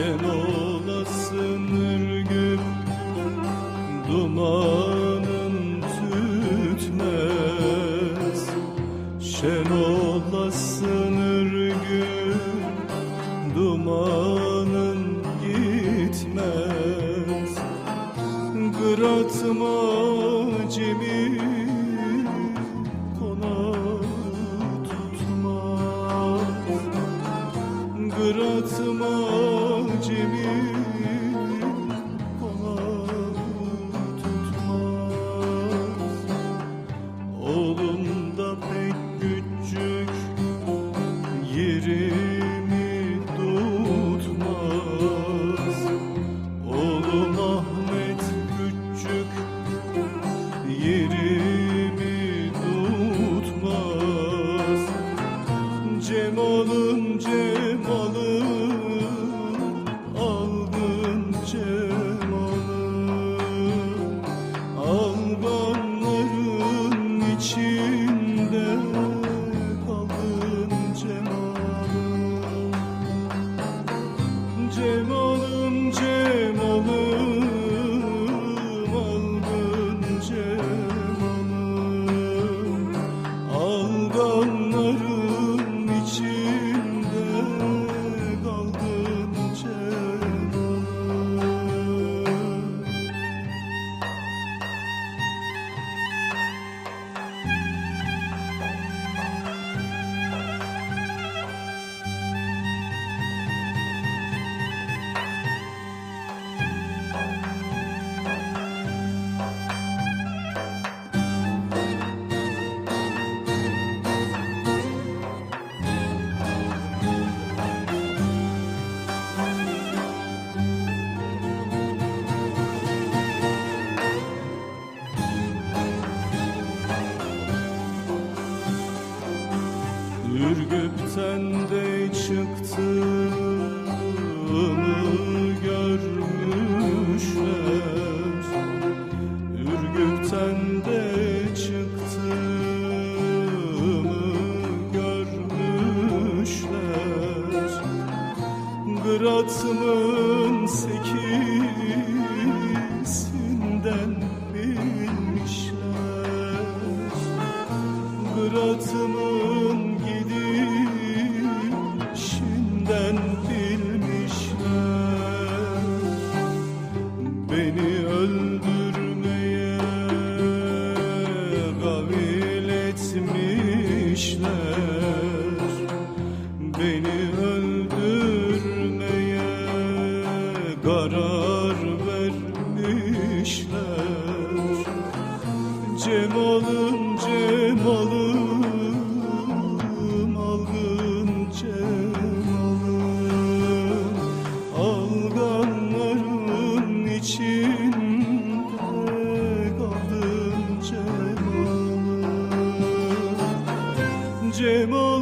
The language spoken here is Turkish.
Sen olasın ürgüp dumanın tütmez. Şen olasın ürgüp dumanın gitmez. Kıratma cemil sende çıktım beni öldürmeye gavil etmişler. Beni öldürmeye karar vermişler. Cemal'ım Cemal'ım 夜幕